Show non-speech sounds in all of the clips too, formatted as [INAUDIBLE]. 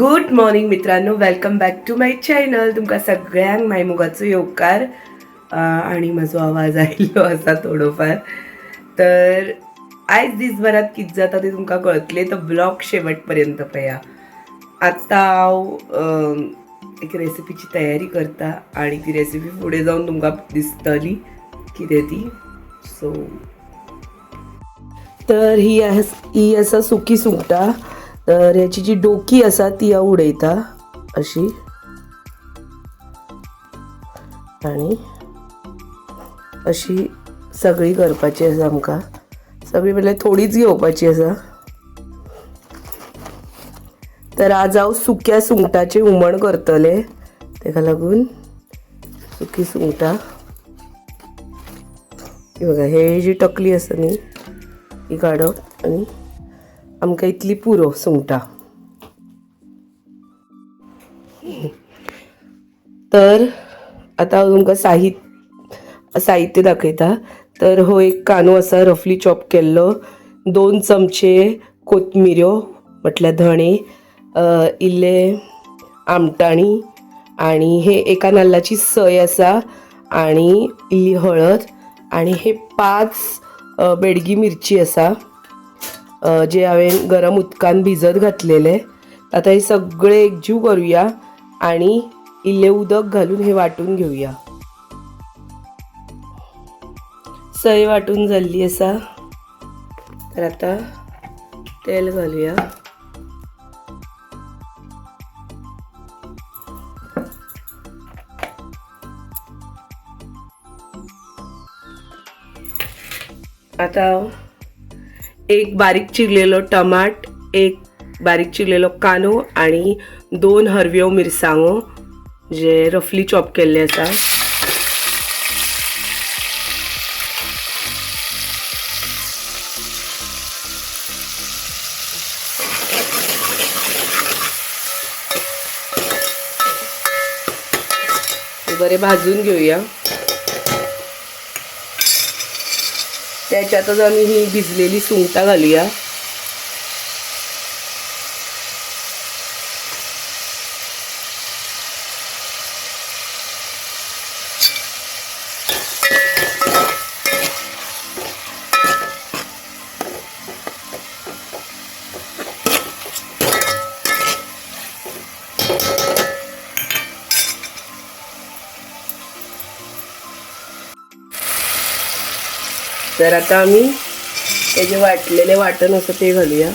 Good morning मित्रांनो. Welcome back to my channel तुमकां सगळ्यांक मायमुगाचो येवकार अं, आणि म्हजो आवाज आयिल्लो आसा थोडोफार. तर आयज दिसभरात कितें जाता तें तुमकां कळतले तर ब्लॉग शेवट पर्यंत पळया आतां हांव एक रेसिपीची तयारी करता आणि ती रेसिपी फुडें जावन तुमकां दिसतली. कितें ती? सो तर ही आस ही आसा सुकी सुंगटां. तर याची जी डोकी आसा ती हांव उडयता अशी. आणि अशी सगळी करपाची आसा आमकां. सगळी म्हणल्यार थोडीच घेवपाची आसा तर आज हांव सुक्या सुंगटाचें हुमण करतलें. ताका लागून सुकी सुंगटां. ही बघा हे जी टकली आसा न्ही ही काडप आनी आमकां इतली पुरो सुंगटां. तर आतां हांव तुमकां साहित्य साहित्य दाखयता. तर हो एक कांदो आसा रफली चॉप केल्लो. दोन चमचे कोथमिऱ्यो म्हटल्यार धणे इल्ले आमटाणी आणि हे एका नाल्लाची सय आसा आणि इल्ली हळद आणि हे पांच बेडगी मिरची आसा. जे हांवें गरम उदकान भिजत घातलेले. आतां हे सगळे एकजीव करुया आणि इल्लें उदक घालून हे वांटून घेवया सय वांटून जाल्ली आसा तर आतां तेल घालूया. आतां हांव एक बारीक चिरलेलो टमाट एक बारीक चिरलेलो कांदो आणि दोन हरव्यो मिरसांगो जे रफली चॉप केल्ले आसा. बरे भाजून घेऊया. त्याच्यातच आम्ही ही भिजलेली सुंगटा घालूया. तर आता आम्ही त्याचे जे वाटलेले वाटण असं ते घालूया.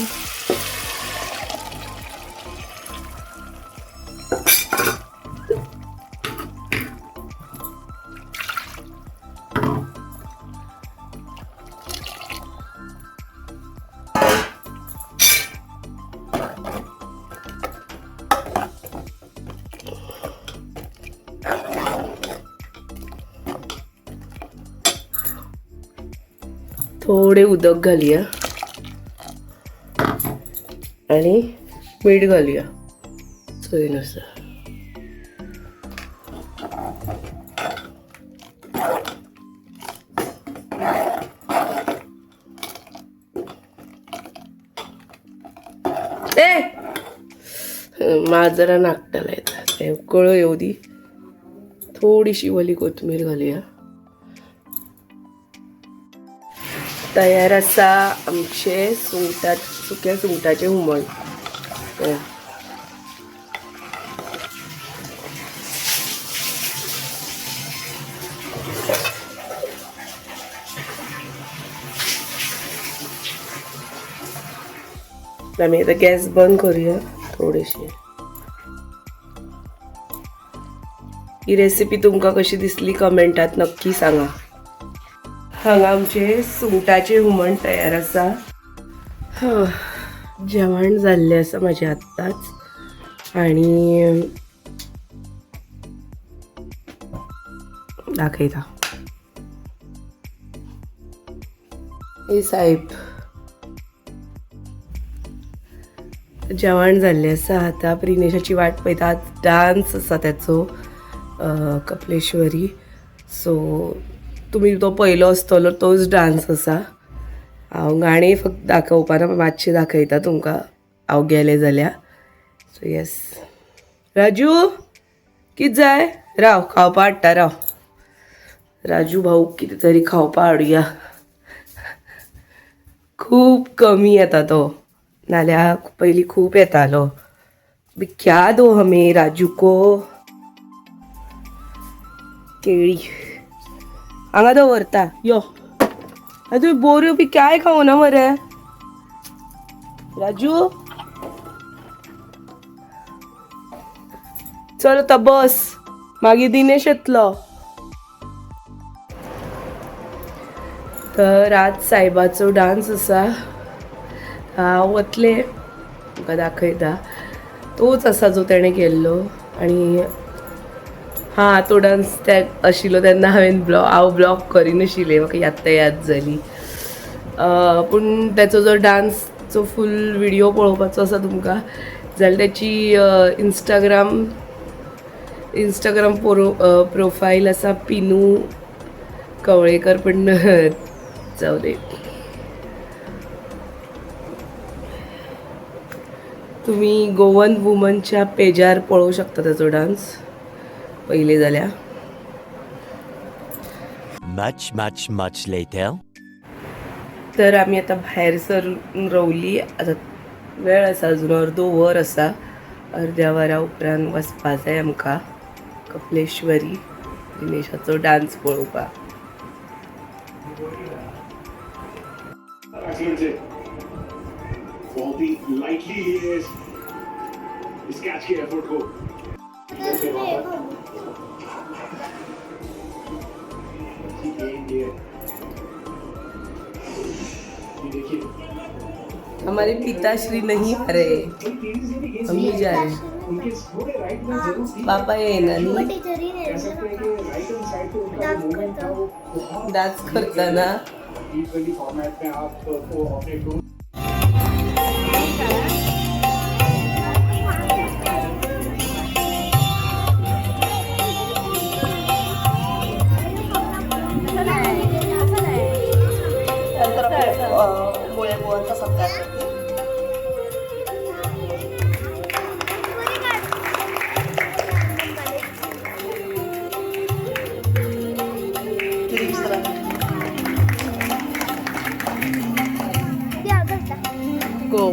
थोडे उदक घालूया. आणि मीठ घालूया. सोयीनुसार माजरा माझरा नाकटाला येतात. ते येऊ दी. थोडीशी वली कोथमीर घालूया. तयार आसा आमचे सुंगटा सुक्या सुंगटाचे हुमण. हो. आम्ही आता गॅस बंद करूया थोडीशी ही रेसिपी तुमकां कशी दिसली कमेंटात नक्की सांगा. हांगा आमचे सुंगटाचे हुमण तयार आसा जेवण जाल्लें आसा म्हाजें आत्ताच. आणि दाखयता ए साहेब. जेवण जाल्लें आसा आतां प्रिनेशाची वाट पळयता डान्स आसा त्याचो कपलेश्वरी. सो तुमी तो पयलो आसतलो तोच डान्स आसा हांव गाणें फक्त दाखोवपाना मातशें दाखयता तुमकां. हांव गेलें जाल्यार सो येस राजू कित जाय? राव खावपा हाडटा राव. राजू भाऊ कितें तरी खावपा हाडुया खूब कमी येता तो. नाल्यार पयलीं खूब येतालो. भी क्या दो हमें राजू को? केळी. हांगा दवरता यो आनी तुवें बोऱ्यो बी काय खावना मरे राजू चल आतां बस मागीर दिनेश येतलो तर आज सायबाचो डान्स आसा हांव वतले तुमकां दाखयता तोच आसा जो तेणें केल्लो आनी हा तो डान्स त्या आशिल्लो तेन्ना हांवें ब्लॉ हांव ब्लॉग करिनाशिल्लें म्हाका याद याद जाली पूण त्याचो जो डान्सचो फूल व्हिडिओ पळोवपाचो आसा तुमकां जाल्यार त्याची इंस्टाग्राम इंस्टाग्राम प्रो प्रोफायल आसा पिनू कवळेकर पण [LAUGHS] जाऊ दे. तुम्ही गोवन वुमनच्या पेजार पळोवं शकता त्याचो डान्स पहिले जाल्यार Much, much, much later. तर आमी आतां भायर सरून रवली. आतां वेळ आसा अजून अर्दो वर आसा अर्द्या वरा उपरांत वचपा जाय आमकां. कपलेश्वरी दिनेशाचो डान्स पळोवपाक lightly here. इस कैच के एफर्ट को हमारे पिताश्री नहीं आ रहे हम भी जा रहे हैं। हैं। जो था वो बहुत डान्स करताना टी ट्वेंटी फॉर्मेट में आप को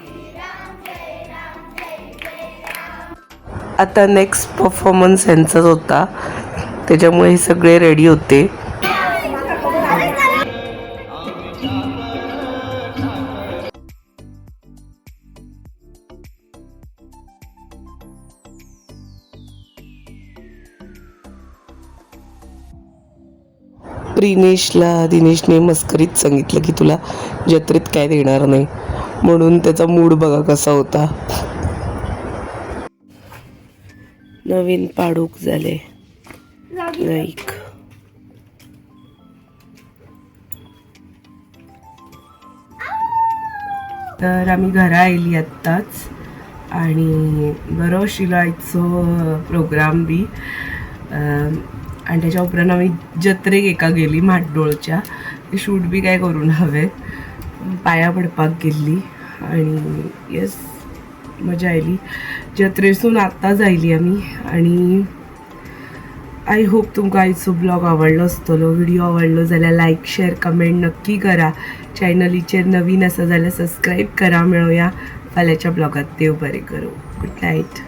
आता नेक्स्ट परफॉर्मन्स यांचाच होता. त्याच्यामुळे हे सगळे रेडी होते. प्रिनेशला दिनेशने मस्करीत सांगितलं की तुला जत्रेत काय देणार नाही. म्हणून त्याचा मूड बघा कसा होता. नवीन पाडूक झाले. नाईक तर आम्ही घरा आयली आत्ताच. आणि बरो आशिल्लो आयचो प्रोग्राम बी. आणि त्याच्या उपरांत आम्ही जत्रेक एका गेली म्हाड्डोळच्या शूट बी काय करून हांवें. पांया पडपाक गेल्ली. आणि येस मजा आयली. जत्रेसून आत्ताच आयली आमी आणि आय होप तुमकां आयचो ब्लॉग आवडलो आसतलो व्हिडिओ आवडलो जाल्यार लायक शेअर कमेंट नक्की करा. चॅनलीचेर नवीन आसा जाल्यार सबस्क्राईब करा मेळुया. फाल्यांच्या ब्लॉगात देव बरें करूं. Good night